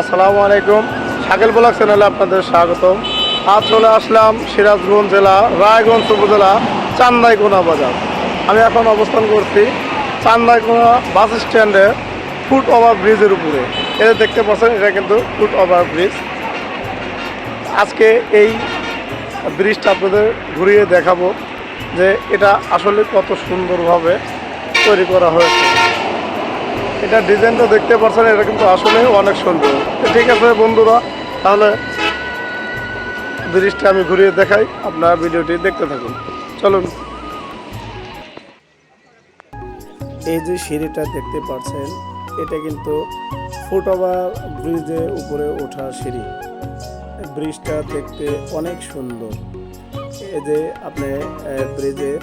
আসসালামু আলাইকুম। শাকেল ব্লক চ্যানেলে আপনাদের স্বাগতম। আজ চলে আসলাম সিরাজগঞ্জ জেলা, রায়গঞ্জ উপজেলা চান্দাইকোনা বাজার। আমি এখন অবস্থান করছি চান্দাইকোনা বাস স্ট্যান্ডে ফুট ওভার ব্রিজের উপরে। এটা দেখতে পাচ্ছেন, এটা কিন্তু ফুট ওভার ব্রিজ। আজকে এই ব্রিজটা আপনাদের ঘুরিয়ে দেখাবো যে এটা আসলে কত সুন্দরভাবে তৈরি করা হয়েছে। এটা ডিজাইনটা দেখতে পাচ্ছেন এটা কিন্তু আসলে অনেক সুন্দর। ঠিক আছে বন্ধুরা, তাহলে ব্রিজটা আমি ঘুরিয়ে দেখাই, আপনারা ভিডিওটি দেখতে থাকুন। চলুন। এই যে সিঁড়িটা দেখতে পাচ্ছেন, এটা কিন্তু ফুট ওভার ব্রিজের উপরে ওঠা সিঁড়ি। ব্রিজটা দেখতে অনেক সুন্দর। এই যে আপনি ব্রিজের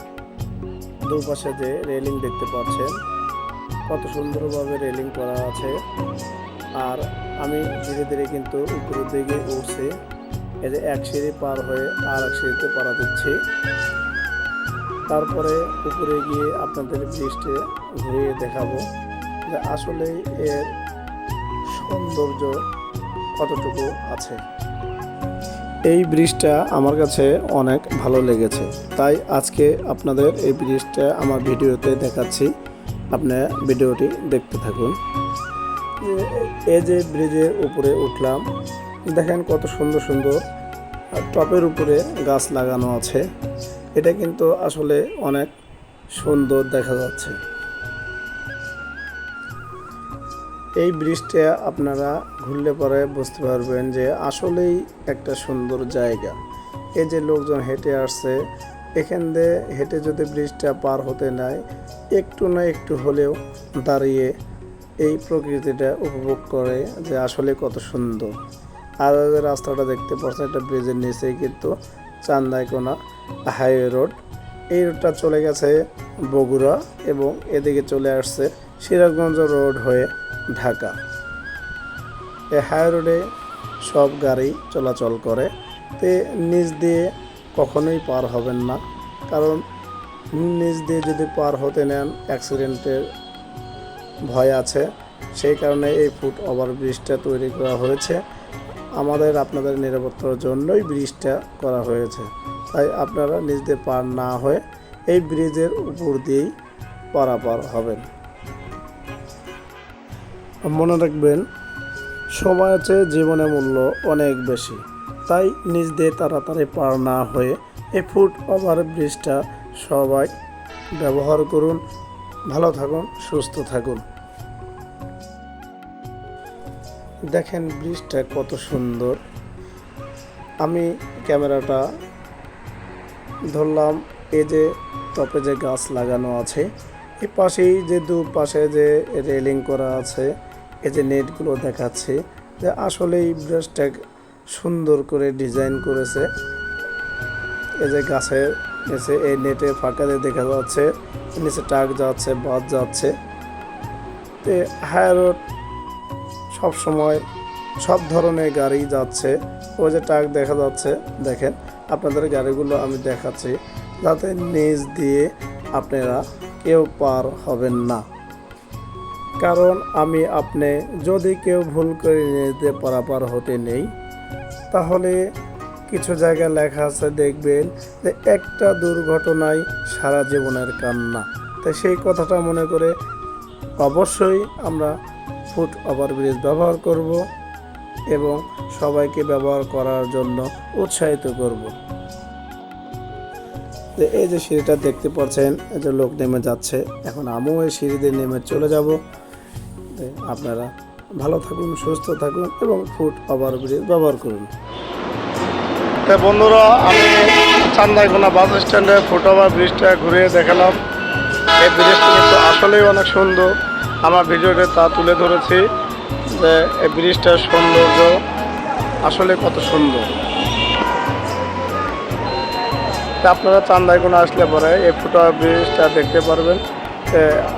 দুপাশে যে রেলিং দেখতে পাচ্ছেন কত সুন্দরভাবে রেলিং করা আছে। আর আমি ধীরে ধীরে কিন্তু উপরের দিকে উঠছি। এই যে এক সিঁড়ি পার হয়ে আর এক সিঁড়িতে পাড়া দিচ্ছি। তারপরে উপরে গিয়ে আপনাদের ব্রিজটি ঘুরিয়ে দেখাবো যে আসলে এর সৌন্দর্য কতটুকু আছে। এই ব্রিজটা আমার কাছে অনেক ভালো লেগেছে। তাই আজকে আপনাদের এই ব্রিজটা আমার ভিডিওতে দেখাচ্ছি। আপনি ভিডিওটি দেখতে থাকুন। এই যে ব্রিজের উপরে উঠলাম, দেখেন কত সুন্দর সুন্দর টপের উপরে গাছ লাগানো আছে। এটা কিন্তু আসলে অনেক সুন্দর দেখা যাচ্ছে। এই ব্রিজটা আপনারা ঘুরলে পরে বুঝতে পারবেন যে আসলেই একটা সুন্দর জায়গা। এই যে লোকজন হেঁটে আসছে এখান দিয়ে হেঁটে যদি ব্রিজটা পার হতে নেয়, একটু না একটু হলেও দাঁড়িয়ে এই প্রকৃতিটা উপভোগ করে যে আসলে কত সুন্দর। আর রাস্তাটা দেখতে পাচ্ছেন, একটা ব্রিজের নিচেই কিন্তু চান্দাইকোনা হাইওয়ে রোড। এই রোডটা চলে গেছে বগুড়া এবং এদিকে চলে আসছে সিরাজগঞ্জ রোড হয়ে ঢাকা। এই হাই রোডে সব গাড়ি চলাচল করে। তে নিচ দিয়ে কখনোই পার হবেন না। কারণ নিচ দিয়ে যদি পার হতে নেন অ্যাক্সিডেন্টের ভয় আছে। সেই কারণে এই ফুট ওভার ব্রিজটা তৈরি করা হয়েছে। আমাদের আপনাদের নিরাপত্তার জন্যই ব্রিজটা করা হয়েছে। তাই আপনারা নিজ দিয়ে পার না হয়ে এই ব্রিজের উপর দিয়েই পারাপার হবেন। মনে রাখবেন সময় আছে জীবনের মূল্য অনেক বেশি। তাই নিজ দিয়ে তাড়াতাড়ি পার না হয়ে এ ফুট ওভার ব্রিজটা সবাই ব্যবহার করুন। ভালো থাকুন, সুস্থ থাকুন। দেখেন ব্রিজটা কত সুন্দর। আমি ক্যামেরাটা ধরলাম এই যে টপে যে গাছ লাগানো আছে, এ পাশেই যে দু পাশে যে রেলিং করা আছে এই যে নেটগুলো দেখাচ্ছে যে আসলে এই ব্রিজটা সুন্দর করে ডিজাইন করেছে। এই যে গাছের নিচে এই নেটে ফাঁকা দিয়ে দেখা যাচ্ছে, নিচে ট্রাক যাচ্ছে বাস যাচ্ছে। তে হাই রোড সব সময় সব ধরনের গাড়ি যাচ্ছে। ওই যে ট্রাক দেখা যাচ্ছে, দেখেন আপনাদের গাড়িগুলো আমি দেখাচ্ছি। যাতে নিচ দিয়ে আপনারা কেউ পার হবেন না। কারণ আমি আপনি যদি কেউ ভুল করে নিজ দিয়ে পারাপার হতে নেই তাহলে কিছু জায়গায় লেখা আছে, দেখবেন যে একটা দুর্ঘটনায় সারা জীবনের কান্না। তাই সেই কথাটা মনে করে অবশ্যই আমরা ফুট ওভারব্রিজ ব্যবহার করব এবং সবাইকে ব্যবহার করার জন্য উৎসাহিত করব। যে এই যে সিঁড়িটা দেখতে পাচ্ছেন, এই যে লোক নেমে যাচ্ছে। এখন আমিও এই সিঁড়ি দিয়ে নেমে চলে যাব। আপনারা ভালো থাকুন, সুস্থ থাকুন এবং ফুট ওভারব্রিজ ব্যবহার করুন। তা বন্ধুরা, আমি চান্দাইকোনা বাস স্ট্যান্ডে ফুট ওভার ব্রিজটা ঘুরিয়ে দেখালাম। এই ব্রিজটি কিন্তু আসলেই অনেক সুন্দর। আমার ভিডিওতে তা তুলে ধরেছি যে এই ব্রিজটার সৌন্দর্য আসলে কত সুন্দর। আপনারা চান্দাইকোনা আসলে পরে এই ফুট ওভার ব্রিজটা দেখতে পারবেন।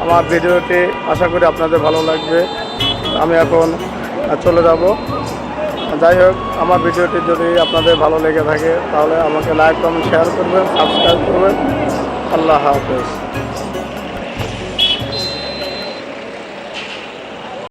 আমার ভিডিওটি আশা করি আপনাদের ভালো লাগবে। আমি এখন চলে যাব। যাই হোক, আমার ভিডিওটি যদি আপনাদের ভালো লেগে থাকে, তাহলে আমাকে লাইক কমেন্ট শেয়ার করবেন সাবস্ক্রাইব করবেন। আল্লাহ হাফেজ।